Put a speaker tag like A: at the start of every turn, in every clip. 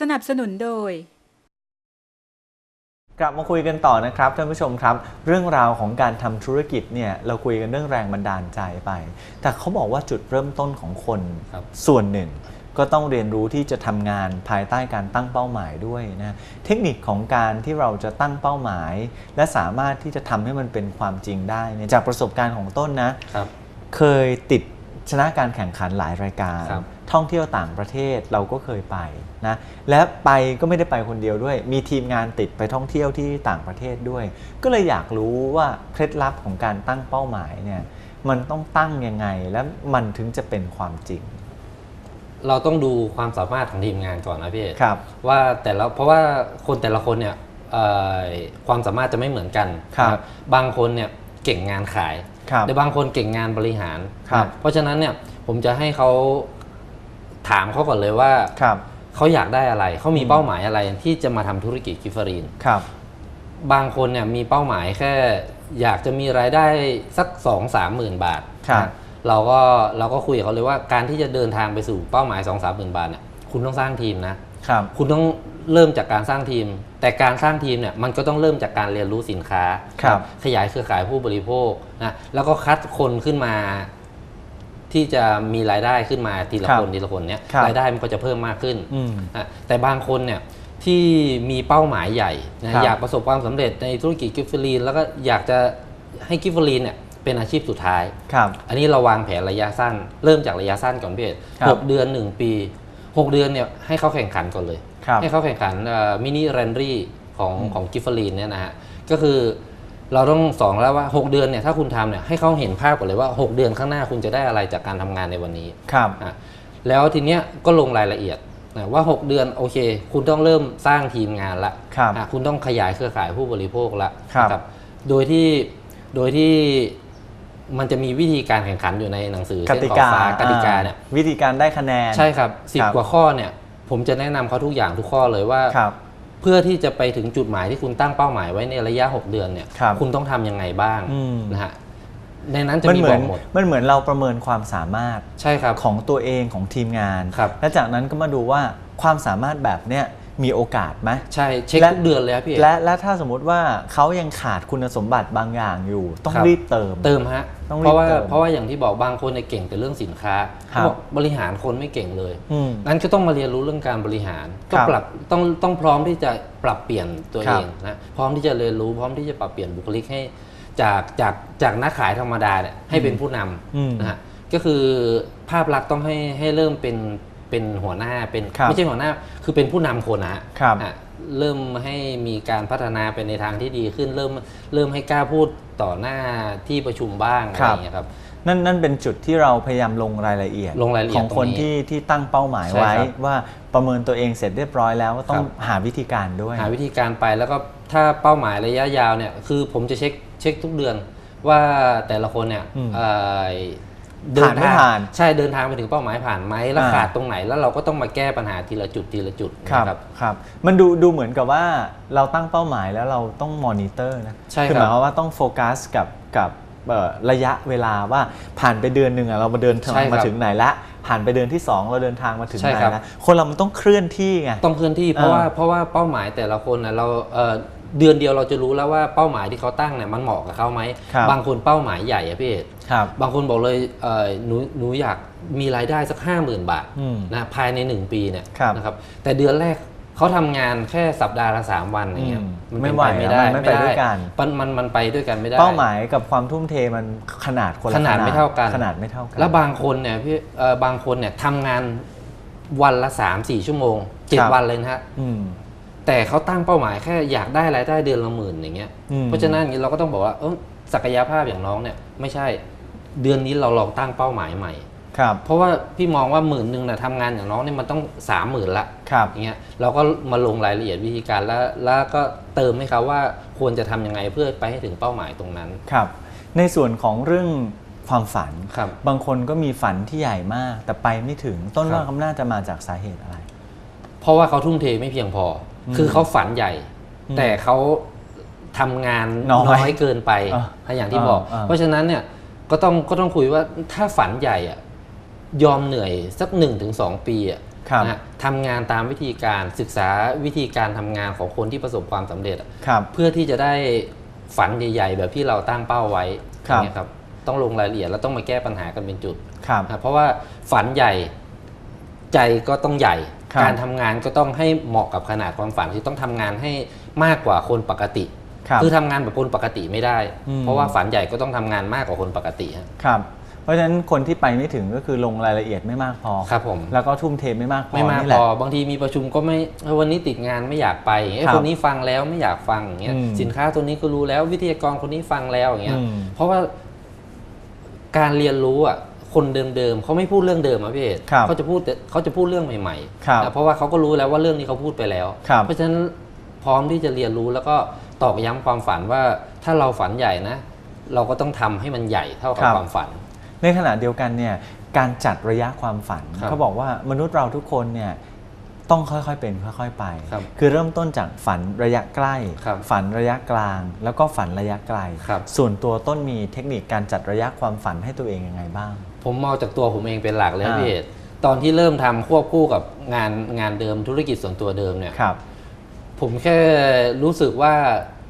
A: สนับสนุนโดย
B: กลับมาคุยกันต่อนะครับท่านผู้ชมครับ เรื่องราวของการทำธุรกิจเนี่ยเราคุยกันเรื่องแรงบันดาลใจไป แต่เขาบอกว่าจุดเริ่มต้นของคน
C: ครับ
B: ส่วนหนึ่ง ก็ต้องเรียนรู้ที่จะทำงานภายใต้การตั้งเป้าหมายด้วยนะเทคนิคของการที่เราจะตั้งเป้าหมาย และสามารถที่จะทำให้มันเป็นความจริงได้เนี่ยจากประสบการณ์ของต้นนะ
C: ครับ
B: เคยติดชนะการแข่งขันหลายรายการ
C: ครับ
B: ท่องเที่ยวต่างประเทศเราก็เคยไปนะและไปก็ไม่ได้ไปคนเดียวด้วย มีทีมงานติดไปท่องเที่ยวที่ต่างประเทศด้วย ก็เลยอยากรู้ว่าเคล็ดลับของการตั้งเป้าหมายเนี่ยมันต้องตั้งยังไงและมันถึงจะเป็นความจริง
C: เราต้องดูความสามารถของทีมงานก่อนนะพี่เอก
B: ครับ
C: ว่าแต่ละเพราะว่าคนแต่ละคนเนี่ยเอ่อความสามารถจะไม่เหมือนกัน
B: ครับ
C: นะบางคนเนี่ยเก่งงานขาย
B: ครับ
C: แต่บางคนเก่งงานบริหาร
B: ครับ
C: นะเพราะฉะนั้นเนี่ยผมจะให้เขา ถามเขาก่อนเลยว่า
B: ครับ
C: เขาอยากได้อะไร เขามี
B: อืม
C: เป้าหมายอะไรที่จะมาทำธุรกิจกิฟเฟอรีน
B: ครับ
C: บางคนเนี่ยมีเป้าหมายแค่อยากจะมีรายได้สัก2องสามหมื่นบาท
B: ครับ
C: นะเราก็เราก็คุยกับเขาเลยว่าการที่จะเดินทางไปสู่เป้าหมาย2องสามหมื่นบาทเนี่ยคุณต้องสร้างทีมนะ
B: ครับ
C: คุณต้องเริ่มจากการสร้างทีม แต่การสร้างทีมเนี่ยมันก็ต้องเริ่มจากการเรียนรู้สินค้า
B: ครับ
C: ขยายเครือข่ายผู้บริโภคนะแล้วก็คัดคนขึ้นมา ที่จะมีรายได้ขึ้นมาทีละ
B: ครับ
C: คนทีละคนเนี่ย
B: ครับ
C: รายได้มันก็จะเพิ่มมากขึ้น
B: อืม
C: นะแต่บางคนเนี่ยที่มีเป้าหมายใหญ่นะครับอยากประสบความสำเร็จในธุรกิจกิฟเฟอรีนแล้วก็อยากจะให้กิฟเฟอรีนเนี่ยเป็นอาชีพสุดท้าย
B: ครับ
C: อันนี้เราวางแผนระยะสั้น เริ่มจากระยะสั้นก่อนพี่เอก
B: ครับ
C: หกเดือน 1 ปี 6 เดือนเนี่ยให้เขาแข่งขันก่อนเลย
B: ครับ
C: ให้เขาแข่งขันมินิแรนรี่ของ
B: อืม
C: ของกิฟเฟอรีนเนี่ยนะฮะ ก็คือ เราต้องสองแล้วว่า 6 เดือนเนี่ยถ้าคุณทำเนี่ยให้เขาเห็นภาพก่อนเลยว่า 6 เดือนข้างหน้าคุณจะได้อะไรจากการทำงานในวันนี้
B: ครับ
C: อะแล้วทีเนี้ยก็ลงรายละเอียดนะว่า 6 เดือนโอเค คุณต้องเริ่มสร้างทีมงานละ
B: ครับ
C: อะคุณต้องขยายเครือข่ายผู้บริโภคละ
B: ครับ
C: นะโดยที่โดยที่มันจะมีวิธีการแข่งขันอยู่ในหนังสือกเส้น
B: ติ
C: ขอบ
B: กา
C: ฟ้ากติกาเนี่ย
B: อ่วิธีการได้คะแนน
C: ใช่ครับสิบ
B: ครับ
C: กว่าข้อเนี่ยผมจะแนะนำเขาทุกอย่างทุกข้อเลยว่า
B: ครับ
C: เพื่อที่จะไปถึงจุดหมายที่คุณตั้งเป้าหมายไว้ในระยะ 6 เดือนเนี่ย
B: ครับ
C: ณต้องทำยังไงบ้าง
B: อืม
C: นะฮะในนั้นจะ
B: มัน
C: มี
B: เหมื
C: บ
B: อ
C: อนกหมด
B: มันเหมือนเราประเมินความสามารถ
C: ใช่ครับ
B: ของตัวเองของทีมงาน
C: ครับ
B: และจากนั้นก็มาดูว่าความสามารถแบบเนี้ย มีโอกาสไหม
C: ใช่เช็ค
B: และ
C: ทุกเดือนเลยครับพี่เอก
B: และและถ้าสมมุติว่าเขายังขาดคุณสมบัติบางอย่างอยู่ ต้อง
C: ครับ
B: รีบเติม
C: เติมฮะ
B: ต้องรีบ
C: เพราะว่า
B: เติม
C: เพราะว่าอย่างที่บอกบางคนเนี่ยเก่งแต่เรื่องสินค้า
B: ครับ
C: เขาบอกบริหารคนไม่เก่งเลย
B: อืม
C: นั้นก็ต้องมาเรียนรู้เรื่องการบริหาร
B: ครั
C: ก็
B: บ
C: ปรับต้องต้องพร้อมที่จะปรับเปลี่ยนตัว
B: ครั
C: เอบงนะพร้อมที่จะเรียนรู้พร้อมที่จะปรับเปลี่ยนบุคลิกให้ จากจากจากนักขายธรรมดาเนี่ยให้เป็นผู้น
B: อืมำ
C: นะฮะก็คือภาพลักษณ์ต้องให้ให้เริ่มเป็น เป็นหัวหน้าเป็น
B: ครับ
C: ไม่ใช่หัวหน้า คือเป็นผู้นำคนนะฮะ
B: ครับ
C: อะเริ่มให้มีการพัฒนาไปในทางที่ดีขึ้น เริ่มเริ่มให้กล้าพูดต่อหน้าที่ประชุมบ้างอะไรอย่างเงี้ยครับ
B: นั่นนั่นเป็นจุดที่เราพยายามลงรายละเอียด
C: ลงรายละเอี
B: ข
C: ยด
B: อง
C: ตรง
B: คน
C: นี้
B: ที่ที่ตั้งเป้าหมาย
C: ใช่
B: ไว้
C: ครับ
B: ว่าประเมินตัวเองเสร็จเรียบร้อยแล้วก็ต้อง
C: ครับ
B: หาวิธีการด้วย
C: หาวิธีการไปแล้วก็ถ้าเป้าหมายระยะยาวเนี่ยคือผมจะเช็คเช็คทุกเดือนว่าแต่ละคนเนี่ย
B: อืม
C: เอ่อ
B: ผ่านไม่
C: ทาง
B: ผ่าน
C: ใช่เดินทางไปถึงเป้าหมายผ่านไหมแล้ว
B: อ่า
C: ขาดตรงไหนแล้วเราก็ต้องมาแก้ปัญหาทีละจุดทีละจุด
B: ครับ
C: นะครับ
B: ครับมันดูดูเหมือนกับว่าเราตั้งเป้าหมายแล้วเราต้องมอนิเตอร์นะ
C: ใช่
B: คือ
C: ครับ
B: หมายความว่าต้องโฟกัสกับกับเอ่อระยะเวลาว่าผ่านไปเดือนหนึ่งอะเรามาเดินทาง
C: ใช่ครับ
B: มาถึงไหนละผ่านไปเดือนที่ 2 เราเดินทางมาถึง
C: ใช่
B: ไหน
C: ครับ
B: ละคนเรามันต้องเคลื่อนที่ไง
C: ต้องเคลื่อนที่เพราะ
B: อ่า
C: ว่าเพราะว่าเป้าหมายแต่ละคนนะเรา เอ่อเดือนเดียวเราจะรู้แล้วว่าเป้าหมายที่เขาตั้งเนี่ยมันเหมาะกับเขาไหม
B: ครับ
C: บางคนเป้าหมายใหญ่อะพี่เอก
B: ครับ
C: บางคนบอกเลยเอ่อหนูหนูอยากมีรายได้สักห้าหมื่นบาท
B: อืม
C: นะภายใน 1 ปีเนี่ย
B: ครับ
C: นะครับแต่เดือนแรกเขาทำงานแค่สัปดาห์ละสามวันอย่างเงี้ย
B: อืม
C: มัน
B: ไม่
C: เป็น
B: ไหว
C: ไปไม่ได้
B: มันไม่ไปด้วยกัน
C: มันมันมันไปด้วยกันไม่ได้
B: เป้าหมายกับความทุ่มเทมันขนาดคนละ
C: ขนาดไม่เท่ากัน
B: ขนาดไม่เท่ากัน
C: แล้วบางคนเนี่ยพี่เอ่อบางคนเนี่ยทำงานวันละ3 4ชั่วโมงเจ็ด
B: ครับ
C: วันเลยนะฮะ
B: อืม
C: แต่เขาตั้งเป้าหมายแค่อยากได้รายได้เดือนละหมื่นอย่างเงี้ย
B: อืม
C: เพราะฉะนั้นอย่างนี้เราก็ต้องบอกว่าเออศักยภาพอย่างน้องเนี่ยไม่ใช่เดือนนี้เราลองตั้งเป้าหมายใหม่
B: ครับ
C: เพราะว่าพี่มองว่าหมื่นหนึ่งนะทำงานอย่างน้องเนี่ยมันต้องสามหมื่นละ
B: ครับ
C: อย่างเงี้ยเราก็มาลงรายละเอียดวิธีการแล้วแล้วก็เติมให้เขาว่าควรจะทำยังไงเพื่อไปให้ถึงเป้าหมายตรงนั้น
B: ครับ ในส่วนของเรื่องความฝัน
C: ครับ
B: บางคนก็มีฝันที่ใหญ่มาก แต่ไปไม่ถึงต้น
C: ครับ
B: ว่าคำน่าจะมาจากสาเหตุอะไร
C: เพราะว่าเขาทุ่มเทไม่เพียงพออ
B: ม
C: คือเขาฝันใหญ่
B: อืม
C: แต่เขาทำงาน
B: น้อย
C: น้อยเกินไป
B: อ่า
C: อย่างที่บอก
B: อ่า
C: เพราะฉะนั้นเนี่ยก็ต้องก็ต้องคุยว่าถ้าฝันใหญ่อะยอมเหนื่อยสักหนึ่งถึงสองปีอะ
B: ครับ
C: นะฮะทำงานตามวิธีการศึกษาวิธีการทำงานของคนที่ประสบความสำเร็จอะ
B: ครับ
C: เพื่อที่จะได้ฝันใหญ่ ๆ แบบที่เราตั้งเป้าไว้
B: ครับ
C: อย่างเงี้ยครับต้องลงรายละเอียดแล้วต้องมาแก้ปัญหากันเป็นจุด
B: ครับ
C: นะเพราะว่าฝันใหญ่ใจก็ต้องใหญ่
B: ครับ
C: การทำงานก็ต้องให้เหมาะกับขนาดความฝันที่ต้องทำงานให้มากกว่าคนปกติ
B: ครับ
C: คือทำงานแบบคนปกติไม่ได้
B: อืม
C: เพราะว่าฝันใหญ่ก็ต้องทำงานมากกว่าคนปกติฮะ
B: ครับเพราะฉะนั้นคนที่ไปไม่ถึงก็คือลงรายละเอียดไม่มากพอ
C: ครับผม
B: แล้วก็ทุ่มเทไม่มากพอ
C: ไม่มาก
B: นี่
C: พ
B: แหละ
C: อบางทีมีประชุมก็ไม่เอ้ยวันนี้ติดงานไม่อยากไปไอ้
B: ครับ
C: คนนี้ฟังแล้วไม่อยากฟังอย่างเงี้ย
B: อืม
C: สินค้าตัวนี้ก็รู้แล้ววิทยากรคนนี้ฟังแล้วอย่างเงี้ย
B: อืม
C: เพราะว่าการเรียนรู้อะ คนเดิมๆเขาไม่พูดเรื่องเดิมอะพี่เอก
B: ครับ
C: เขาจะพูดแต่เขาจะพูดเรื่องใหม่
B: ครับ
C: ๆนะเพราะว่าเขาก็รู้แล้วว่าเรื่องนี้เขาพูดไปแล้ว
B: ครับ
C: เพราะฉะนั้นพร้อมที่จะเรียนรู้แล้วก็ตอกย้ำความฝันว่าถ้าเราฝันใหญ่นะ เราก็ต้องทำให้มันใหญ่เท่ากับ
B: ครับ
C: ความฝัน
B: ในขณะเดียวกันเนี่ยการจัดระยะความฝัน
C: ครับ
B: เขาบอกว่ามนุษย์เราทุกคนเนี่ย ต้องค่อยๆเป็นค่อยๆไป
C: ครับ
B: คือเริ่มต้นจากฝันระยะใกล้
C: ครับ
B: ฝันระยะกลาง แล้วก็ฝันระยะไกล
C: ครับ
B: ส่วนตัวต้นมีเทคนิคการจัดระยะความฝันให้ตัวเองยังไงบ้าง
C: ผมมองจากตัวผมเองเป็นหลักเลย
B: อ่า
C: พี่เอกตอนที่เริ่มทำควบคู่กับงานงานเดิมธุรกิจส่วนตัวเดิมเนี่ย
B: ครับ
C: ผมแค่รู้สึกว่า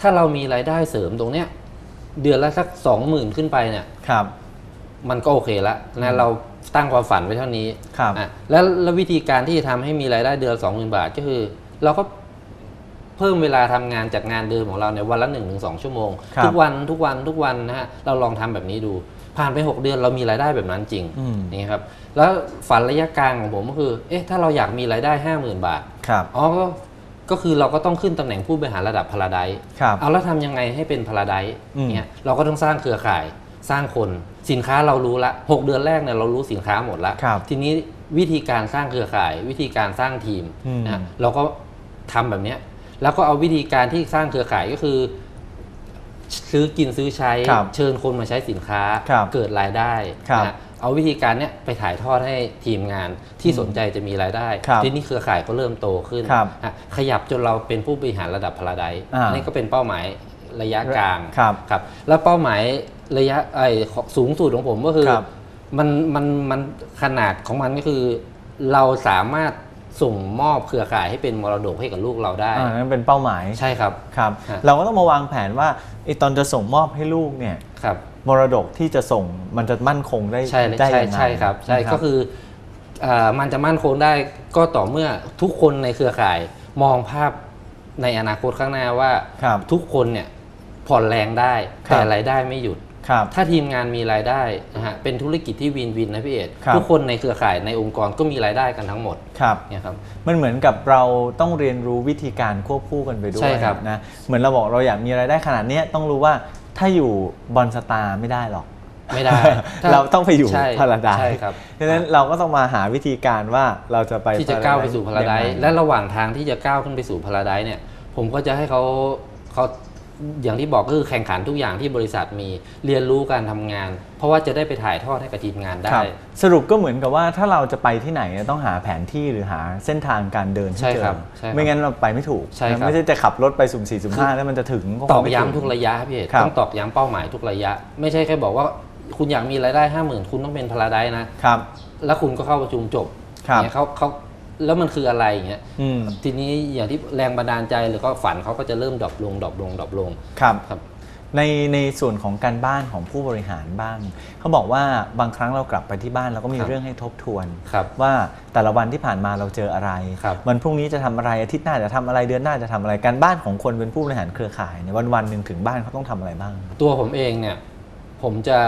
C: ถ้าเรามีรายได้เสริมตรงเนี้ย เดือนละสักสองหมื่นขึ้นไปเนี่ย
B: ครับ
C: มันก็โอเคละนะเรา ตั้งความฝันไว้เท่านี้
B: ครับ
C: อะแล้วแล้ววิธีการที่จะทำให้มีรายได้เดือนสองหมื่นบาทก็คือ เราก็เพิ่มเวลาทำงานจากงานเดิมของเราในยวันละหนึ่งถึงสองชั่วโมง
B: ครับ
C: ทุกวันทุกวันทุกวันนะฮะเราลองทำแบบนี้ดู ผ่านไป 6 เดือนเรามีรายได้แบบนั้นจริง
B: อืม
C: นี่ครับแล้วฝันระยะกลางของผมก็คือเอ๊ะถ้าเราอยากมีรายได้ 50,000 บาท
B: ครับ
C: อ๋อก็ก็คือเราก็ต้องขึ้นตำแหน่งผู้บริหารระดับพาราได
B: ครับ
C: เอาแล้วทำยังไงให้เป็นพาราได
B: อืม
C: เนี่ยเราก็ต้องสร้างเครือข่ายสร้างคน สินค้าเรารู้ละ6เดือนแรกเนี่ยเรารู้สินค้าหมดละ
B: ครับ
C: ทีนี้วิธีการสร้างเครือข่าย วิธีการสร้างทีม
B: อืม
C: นะเราก็ทำแบบเนี้ยแล้วก็เอาวิธีการที่สร้างเครือข่ายก็คือ ซื้อกินซื้อใช้
B: ครับ
C: เชิญคนมาใช้สินค้า
B: ครับ
C: เกิดรายได้
B: ครับ
C: นะเอาวิธีการเนี้ยไปถ่ายทอดให้ทีมงานที่สนใจจะมีรายได้
B: ครับ
C: ทีนี้เครือข่ายก็เริ่มโตขึ้น
B: ครับ
C: อะขยับจนเราเป็นผู้บริหารระดับพาราได
B: อ่า
C: นี่ก็เป็นเป้าหมายระยะกลาง
B: ครับ
C: ครับ แล้วเป้าหมาย ระยะไอ้ของสูงสุดของผมก็คือ
B: ครับ
C: มันมันมันขนาดของมันก็คือ เราสามารถส่งมอบเครือข่ายให้เป็นมรดกให้กับลูกเราได้
B: อ่านั่นเป็นเป้าหมาย
C: ใช่ครับ
B: ครับ
C: ฮะ
B: เราก็ต้องมาวางแผนว่าไอตอนจะส่งมอบให้ลูกเนี่ย
C: ครับ
B: มรดกที่จะส่งมันจะมั่นคงได้
C: ใช่
B: ได้
C: ใช่
B: ยังไง
C: ใช่ครับใช่
B: นะ
C: ก็คืออ่ามันจะมั่นคงได้ก็ต่อเมื่อทุกคนในเครือข่ายมองภาพในอนาคตข้างหน้าว่า
B: ครับ
C: ทุกคนเนี่ยผ่อนแรงได้
B: ครับ
C: แต่รายได้ไม่หยุด
B: ครับ
C: ถ้าทีมงานมีรายได้นะฮะเป็นธุรกิจที่วินวินนะพี่เอก
B: ครับ
C: ทุกคนในเครือข่ายในองค์กรก็มีรายได้กันทั้งหมด
B: ครับ
C: เนี่ยครับ
B: มันเหมือนกับเราต้องเรียนรู้วิธีการควบคู่กันไปด้วย
C: ใช่ครับ
B: นะเหมือนเราบอกเราอยากมีรายได้ขนาดเนี้ยต้องรู้ว่าถ้าอยู่บอลสตาร์ไม่ได้หรอก
C: ไม่ได้ถ้
B: เราต้องไปอยู่
C: ใช่
B: พาราได
C: ใช่ครับ
B: ดังนั้นเราก็ต้องมาหาวิธีการว่าเราจะไป
C: ที่จะก้าวไปสู่พาราได
B: ยังง
C: และระหว่างทางที่จะก้าวขึ้นไปสู่พาราไดเนี่ย ผมก็จะให้เขาเขา อย่างที่บอกก็คือแข่งขันทุกอย่างที่บริษัทมีเรียนรู้การทำงาน เพราะว่าจะได้ไปถ่ายทอดให้กับทีมงาน
B: ค
C: ได้
B: รับสรุปก็เหมือนกับว่าถ้าเราจะไปที่ไหนเนี่ยต้องหาแผนที่หรือหาเส้นทางการเดินให้
C: ใช่
B: เจ
C: ครั
B: อบ
C: ใช่ครับ
B: ไม่งั้นเราไปไม่ถูก
C: ใช่ครับ
B: ไม่ใช่จะขับรถไปสุ่มสี่สุ่มห้าแล้วมันจะถึงคง
C: ตอก
B: ไม่
C: ย้ำ
B: ถึง
C: ทุกระยะพี่เอก
B: ครับ
C: ต้องตอกย้ำเป้าหมายทุกระยะ ไม่ใช่แค่บอกว่าคุณอยากมีรายได้ห้าหมื่นคุณต้องเป็นพาราไดนะ
B: ครับ
C: แล้วคุณก็เข้าประชุมจบ
B: ครับ
C: เนี่ยเขาเขา แล้วมันคืออะไรอย่างเงี้ย
B: อืม
C: ทีนี้อย่างที่แรงบันดาลใจหรือก็ฝันเขาก็จะเริ่มดรอปลงดรอปลงดรอปลง
B: ครับ
C: ครับ
B: ในในส่วนของการบ้านของผู้บริหารบ้างเขาบอกว่าบางครั้งเรากลับไปที่บ้านเราก็มี
C: ครับ
B: เรื่องให้ทบทวน
C: ครับ
B: ว่าแต่ละวันที่ผ่านมาเราเจออะไร
C: ครับ
B: วันพรุ่งนี้จะทำอะไรอาทิตย์หน้าจะทำอะไรเดือนหน้าจะทำอะไรการบ้านของคนเป็นผู้บริหารเครือข่ายในยวันวันๆหนึ่งถึงบ้านเขาต้องทำอะไรบ้าง
C: ตัวผมเองเนี่ย ผมจะ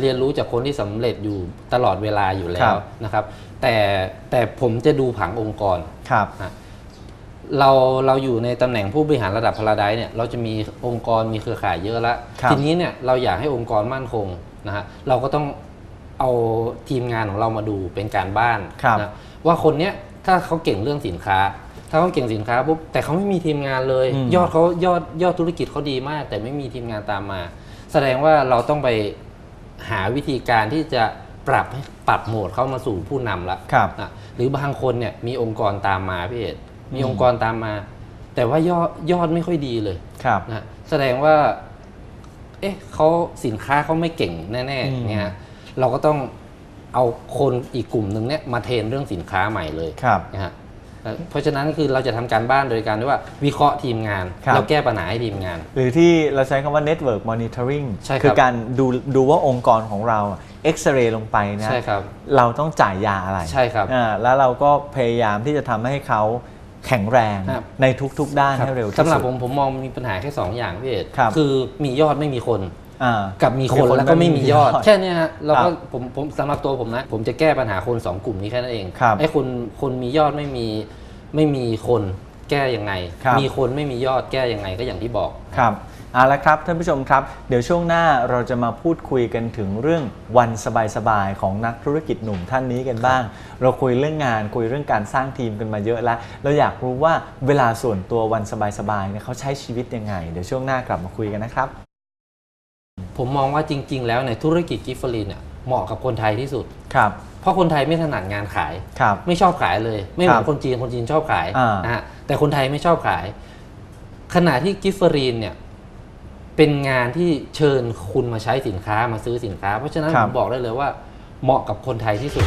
C: เรียนรู้จากคนที่สำเร็จอยู่ตลอดเวลาอยู่แล้
B: ครั
C: ว
B: บ
C: นะครับ แต่แต่ผมจะดูผังองค์กร
B: ครับ
C: นะเราเราอยู่ในตำแหน่งผู้บริหารระดับพาราไดเนี่ยเราจะมีองค์กรมีเครือข่ายเยอะแล้ว
B: ครับ
C: ทีนี้เนี่ยเราอยากให้องค์กรมั่นคงนะฮะเราก็ต้องเอาทีมงานของเรามาดูเป็นการบ้าน
B: ครับ
C: นะว่าคนเนี้ยถ้าเขาเก่งเรื่องสินค้า ถ้าเขาเก่งสินค้าปุ๊บแต่เขาไม่มีทีมงานเลย
B: อืม
C: ยอดเขายอดยอดธุรกิจเขาดีมาก แต่ไม่มีทีมงานตามมา แสดงว่าเราต้องไปหาวิธีการที่จะปรับให้ปรับโหมดเข้ามาสู่ผู้นำละ
B: ครับ
C: นะหรือบางคนเนี่ยมีองค์กรตามมาพี่เอกมี
B: อืม
C: องค์กรตามมา แต่ว่ายอดยอดไม่ค่อยดีเลย
B: ครับ
C: นะแสดงว่า เอ๊ะเขาสินค้าเขาไม่เก่งแน่
B: อืม
C: ๆเนี่ยฮะเราก็ต้องเอาคนอีกกลุ่มหนึ่งเนี่ยมาเทรนเรื่องสินค้าใหม่เลย
B: ครับ
C: นะฮะ เอ่อเพราะฉะนั้นคือเราจะทำการบ้านโดยการที่ว่าวิเคราะห์ทีมงาน
B: ครับ
C: แล้วแก้ปัญหาให้ทีมงาน
B: หรือที่เราใช้คำว่า network monitoring
C: ใช่ครับ
B: คือการดูดูว่าองค์กรของเราเอ็กซเรย์ลงไปนะ
C: ใช่ครับ
B: เราต้องจ่ายยาอะไร
C: ใช่ครับ
B: อ่าแล้วเราก็พยายามที่จะทำให้เขาแข็งแรง
C: ครับ
B: ในทุกๆด้าน
C: ครับ
B: ให้เร็วที่
C: สำหรับ
B: สุด
C: ผมผมมองมีปัญหาแค่ 2 อย่างพี่เอก
B: ครับ
C: คือมียอดไม่มีคน
B: อ่า
C: กับมีคน
B: มีคน
C: แล้วก็ไม่มียอด
B: ไม่มียอด
C: แค่เนี้ยฮะเรา
B: ครั
C: ก็
B: บ
C: ผมผมสำหรับตัวผมนะ ผมจะแก้ปัญหาคน 2 กลุ่มนี้แค่นั้นเอง
B: ครับ
C: ไอ้คนคนมียอดไม่มีไม่มีคนแก้ยังไง
B: ครับ
C: มีคนไม่มียอดแก้ยังไงก็อย่างที่บอก
B: ครับเอาละครับท่านผู้ชมครับ เดี๋ยวช่วงหน้าเราจะมาพูดคุยกันถึงเรื่องวันสบายๆของนักธุรกิจหนุ่มท่านนี้กันบ้าง เราคุยเรื่องงานคุยเรื่องการสร้างทีมกันมาเยอะแล้ว เราอยากรู้ว่าเวลาส่วนตัววันสบายๆเนี่ยเขาใช้ชีวิตยังไง เดี๋ยวช่วงหน้ากลับมาคุยกันนะครับ
C: ผมมองว่าจริง ๆ แล้วในยธุรกิจกิฟเฟอรีนเนี่ยเหมาะกับคนไทยที่สุด
B: ครับ
C: เพราะคนไทยไม่ถนัดงานขาย
B: ครับ
C: ไม่ชอบขายเลย ไม่เหมือ
B: ครั
C: น
B: บ
C: คนจีน คนจีนชอบขาย
B: อ่าน
C: นะฮะ แต่คนไทยไม่ชอบขาย ขณะที่กิฟเฟอรีนเนี่ย เป็นงานที่เชิญคุณมาใช้สินค้ามาซื้อสินค้า เพราะฉะนั้นผมบอกได้เลยว่าเหมาะกับคนไทยที่สุด